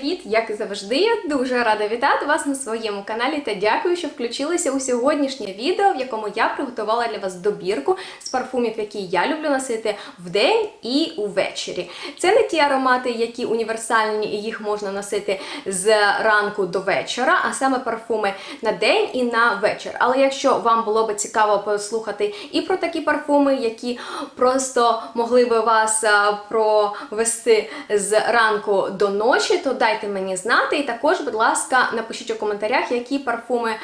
привіт! Як і завжди, я дуже рада вітати вас на своєму каналі та дякую, що включилися у сьогоднішнє відео, в якому я приготувала для вас добірку з парфумів, які я люблю носити вдень і увечері. Це не ті аромати, які універсальні і їх можна носити з ранку до вечора, а саме парфуми на день і на вечір. Але якщо вам було би цікаво послухати і про такі парфуми, які просто могли би вас провести з ранку до ночі, то дайте мені знати. І також, будь ласка, напишіть у коментарях, які парфуми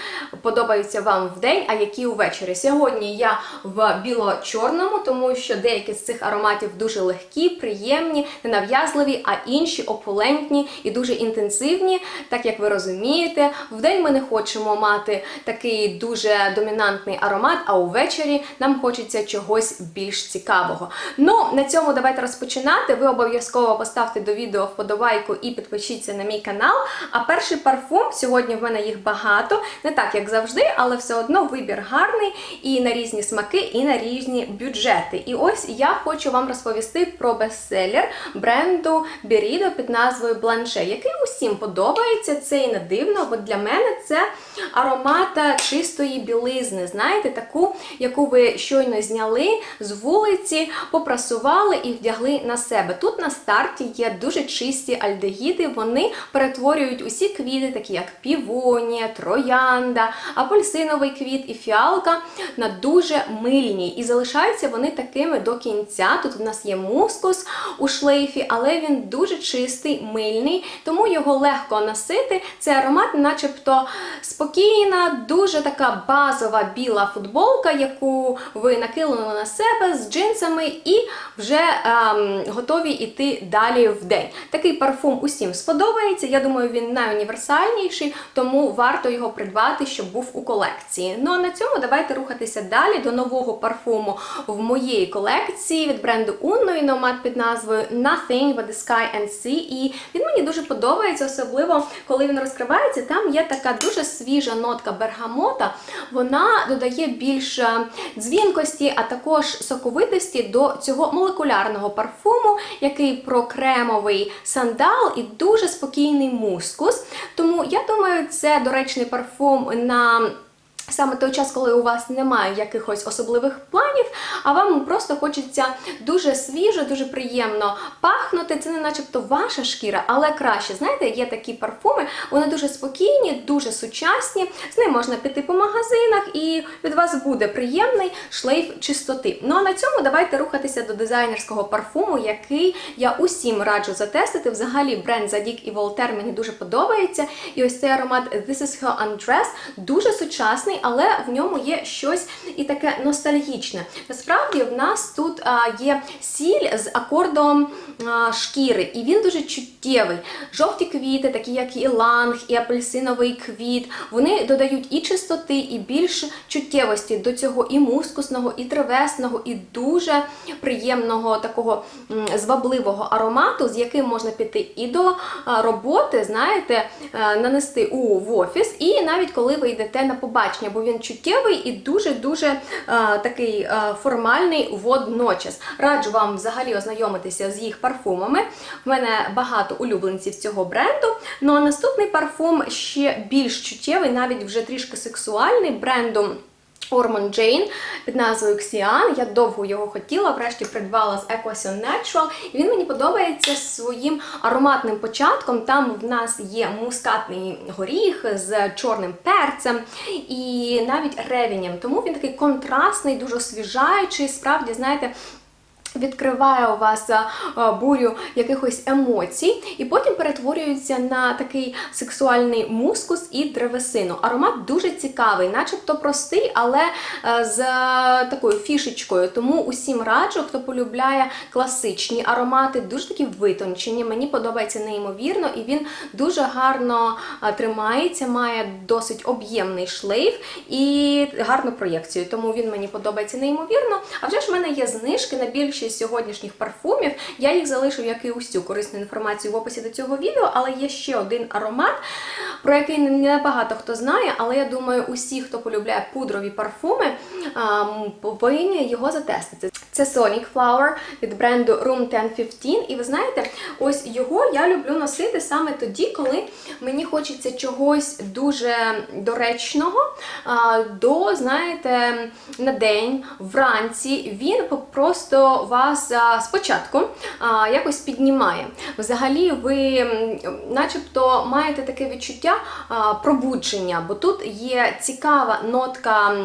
подобаються вам в день, а які увечері. Сьогодні я в біло-чорному, тому що деякі з цих ароматів дуже легкі, приємні, ненав'язливі, а інші опулентні і дуже інтенсивні. Так як ви розумієте, в день ми не хочемо мати такий дуже домінантний аромат, а увечері нам хочеться чогось більш цікавого. Ну, на цьому давайте розпочинати. Ви обов'язково поставте до відео вподобайку і підпишіться на мій канал. А перший парфум сьогодні в мене їх багато, не так як завжди, але все одно вибір гарний і на різні смаки, і на різні бюджети. І ось я хочу вам розповісти про бестселер бренду Бірідо під назвою Бланше, який усім подобається. Це і не дивно, бо для мене це аромат чистої білизни. Знаєте, таку, яку ви щойно зняли з вулиці, попрасували і вдягли на себе. Тут на старті є дуже чисті альдегіди, перетворюють усі квіти, такі як півонія, троянда, апельсиновий квіт і фіалка, на дуже мильні. І залишаються вони такими до кінця. Тут в нас є мускус у шлейфі, але він дуже чистий, мильний, тому його легко носити. Це аромат, начебто спокійна, дуже така базова біла футболка, яку ви накинули на себе з джинсами і вже ем, готові йти далі в день. Такий парфум усім сподобається. Я думаю, він найуніверсальніший, тому варто його придбати, щоб був у колекції. Ну а на цьому давайте рухатися далі до нового парфуму в моєї колекції від бренду Unno номад під назвою Nothing but the Sky and Sea. І він мені дуже подобається, особливо коли він розкривається. Там є така дуже свіжа нотка бергамота. Вона додає більше дзвінкості, а також соковитості до цього молекулярного парфуму, який про кремовий сандал і дуже спокійний мускус. Тому я думаю, це доречний парфум на. Саме той час, коли у вас немає якихось особливих планів, а вам просто хочеться дуже свіжо, дуже приємно пахнути. Це не начебто ваша шкіра, але краще. Знаєте, є такі парфуми, вони дуже спокійні, дуже сучасні. З ним можна піти по магазинах, і від вас буде приємний шлейф чистоти. Ну а на цьому давайте рухатися до дизайнерського парфуму, який я усім раджу затестити. Взагалі, бренд Zadig і Voltaire мені дуже подобається. І ось цей аромат This is Her Undress дуже сучасний але в ньому є щось і таке ностальгічне. Насправді, в нас тут є сіль з акордом шкіри, і він дуже чуттєвий. Жовті квіти, такі як і ланг, і апельсиновий квіт, вони додають і чистоти, і більш чуттєвості до цього і мускусного, і древесного, і дуже приємного такого звабливого аромату, з яким можна піти і до роботи, знаєте, а, нанести у в офіс, і навіть коли ви йдете на побачення бо він чуттєвий і дуже-дуже е, такий е, формальний водночас. Раджу вам взагалі ознайомитися з їх парфумами. В мене багато улюбленців цього бренду. Ну а наступний парфум ще більш чуттєвий, навіть вже трішки сексуальний бренду. Ормон Джейн під назвою Xian. Я довго його хотіла, врешті придбала з Equation Natural. І він мені подобається своїм ароматним початком. Там в нас є мускатний горіх з чорним перцем і навіть ревінням. Тому він такий контрастний, дуже освіжаючий. Справді, знаєте, Відкриває у вас бурю якихось емоцій, і потім перетворюється на такий сексуальний мускус і древесину. Аромат дуже цікавий, начебто простий, але з такою фішечкою. Тому усім раджу, хто полюбляє класичні аромати, дуже такі витончені. Мені подобається неймовірно, і він дуже гарно тримається, має досить об'ємний шлейф і гарну проєкцію. Тому він мені подобається неймовірно. А вже ж в мене є знижки на більшість сьогоднішніх парфумів. Я їх залишу, як і усю корисну інформацію в описі до цього відео, але є ще один аромат, про який не багато хто знає, але я думаю, усі, хто полюбляє пудрові парфуми, повинні його затестити. Це Sonic Flower від бренду Room 1015. І ви знаєте, ось його я люблю носити саме тоді, коли мені хочеться чогось дуже доречного до, знаєте, на день, вранці. Він просто вас спочатку якось піднімає. Взагалі, ви начебто маєте таке відчуття пробудження, бо тут є цікава нотка.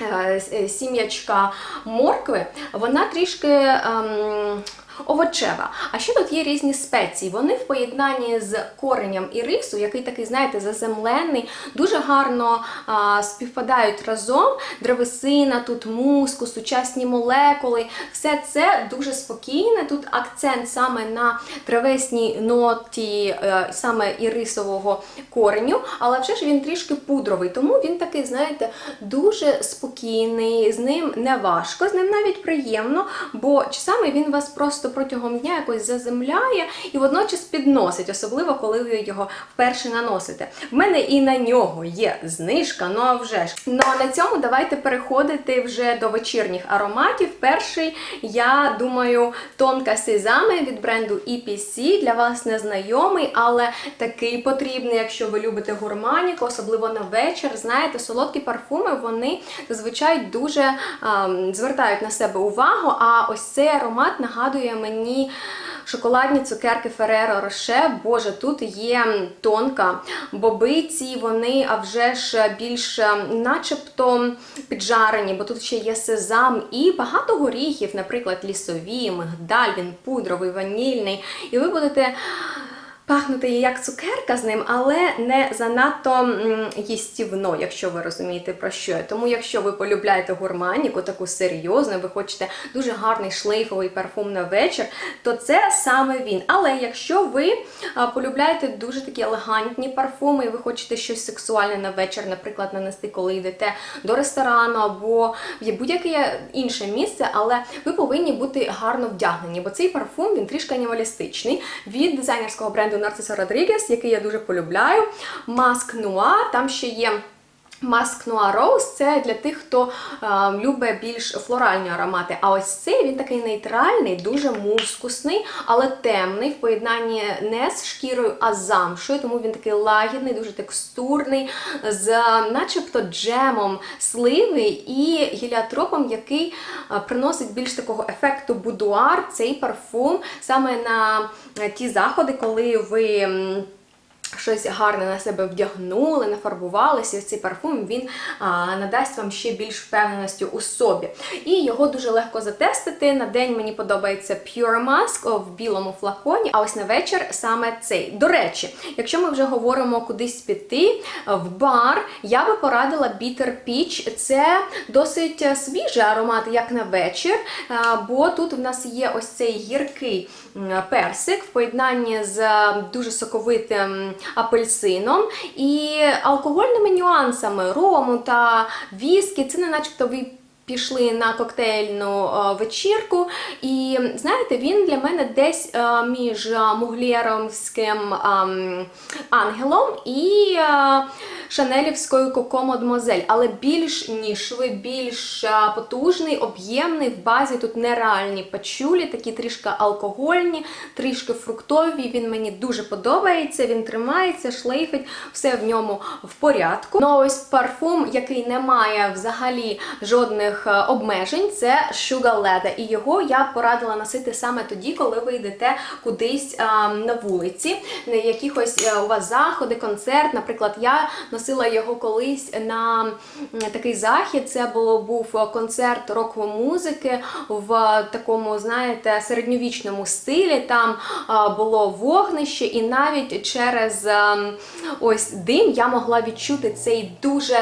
Е, е, сім'ячка моркви, вона трішки ем, овочева. А ще тут є різні спеції. Вони в поєднанні з коренням і рису, який такий, знаєте, заземлений, дуже гарно а, співпадають разом. Древесина, тут муску, сучасні молекули. Все це дуже спокійне. Тут акцент саме на древесній ноті, е, саме ірисового кореню, але вже ж він трішки пудровий, тому він такий, знаєте, дуже спокійний, з ним не важко, з ним навіть приємно, бо часами він вас просто протягом дня якось заземляє і водночас підносить, особливо коли ви його вперше наносите. В мене і на нього є знижка, ну а вже ж. Ну а на цьому давайте переходити вже до вечірніх ароматів. Перший, я думаю, тонка сезами від бренду EPC для вас незнайомий, але такий потрібний, якщо ви любите гурманіку, особливо на вечір. Знаєте, солодкі парфуми вони зазвичай дуже ем, звертають на себе увагу. А ось цей аромат нагадує мені. Шоколадні цукерки Фереро Роше. боже, тут є тонка бобиці, вони а вже ж більш е, начебто піджарені, бо тут ще є сезам і багато горіхів, наприклад, лісові, мигдаль, він пудровий, ванільний. І ви будете пахнути як цукерка з ним, але не занадто їстівно, якщо ви розумієте про що. я. Тому, якщо ви полюбляєте гурманіку, таку серйозну, ви хочете дуже гарний шлейфовий парфум на вечір, то це саме він. Але якщо ви полюбляєте дуже такі елегантні парфуми, і ви хочете щось сексуальне на вечір, наприклад, нанести, коли йдете до ресторану або в будь-яке інше місце, але ви повинні бути гарно вдягнені, бо цей парфум він трішки анімалістичний від дизайнерського бренду Narciso Родрігес, який я дуже полюбляю. Маск Нуа, там ще є. Маск Нуа Роуз це для тих, хто е, любить більш флоральні аромати. А ось цей він такий нейтральний, дуже мускусний, але темний в поєднанні не з шкірою, а з замшою. Тому він такий лагідний, дуже текстурний, з начебто джемом сливи і гіліотропом, який е, приносить більш такого ефекту будуар. Цей парфум саме на е, ті заходи, коли ви. Щось гарне на себе вдягнули, нафарбувалися. Цей парфум він а, надасть вам ще більш впевненості у собі. І його дуже легко затестити. На день мені подобається Pure Mask в білому флаконі, а ось на вечір саме цей. До речі, якщо ми вже говоримо кудись піти в бар, я би порадила Bitter Peach. Це досить свіжий аромат, як на вечір, е, бо тут в нас є ось цей гіркий персик в поєднанні з дуже соковитим апельсином і алкогольними нюансами рому та віскі. Це не начебто ви пішли на коктейльну е, вечірку. І знаєте, він для мене десь е, між е, муглєровським ем, ангелом і шанелівською Коко Мадмозель, але більш нішевий, більш потужний, об'ємний. В базі тут нереальні пачулі, такі трішки алкогольні, трішки фруктові. Він мені дуже подобається. Він тримається, шлейфить, все в ньому в порядку. Ну ось парфум, який не має взагалі жодних е, обмежень, це Sugar Leather. І його я порадила носити саме тоді, коли ви йдете кудись е, на вулиці, на якихось е, у вас заходи, концерт. Наприклад, я носила його колись на такий захід. Це було був концерт рокової музики в такому, знаєте, середньовічному стилі. Там було вогнище, і навіть через ем, ось дим я могла відчути цей дуже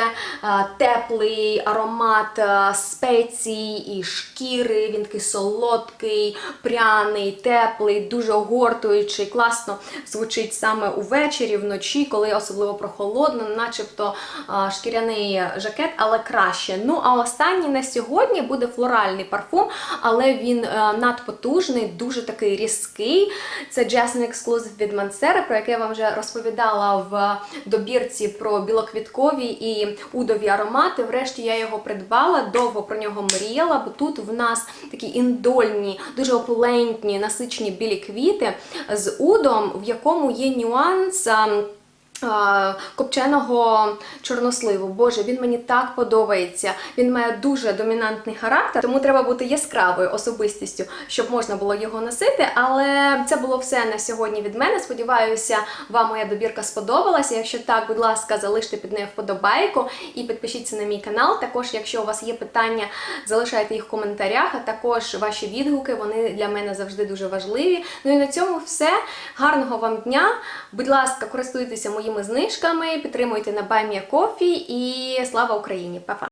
теплий аромат а, спецій і шкіри. Він такий солодкий, пряний, теплий, дуже огортуючий, класно звучить саме увечері, вночі, коли особливо прохолодно, начебто шкіряний жакет, але краще. Ну а останній на сьогодні буде флоральний парфум, але він е, надпотужний, дуже такий різкий. Це Jasmine Exclusive від Mansera, про яке я вам вже розповідала в добірці про білоквіткові і удові аромати. Врешті я його придбала, довго про нього мріяла, бо тут в нас такі індольні, дуже опулентні, насичені білі квіти з удом, в якому є нюанс. Копченого чорносливу. Боже, він мені так подобається. Він має дуже домінантний характер, тому треба бути яскравою особистістю, щоб можна було його носити. Але це було все на сьогодні від мене. Сподіваюся, вам моя добірка сподобалася. Якщо так, будь ласка, залиште під нею вподобайку і підпишіться на мій канал. Також, якщо у вас є питання, залишайте їх в коментарях, а також ваші відгуки, вони для мене завжди дуже важливі. Ну і на цьому все. Гарного вам дня! Будь ласка, користуйтеся моїми знижками, підтримуйте на Баймія Кофі і слава Україні! Па-па!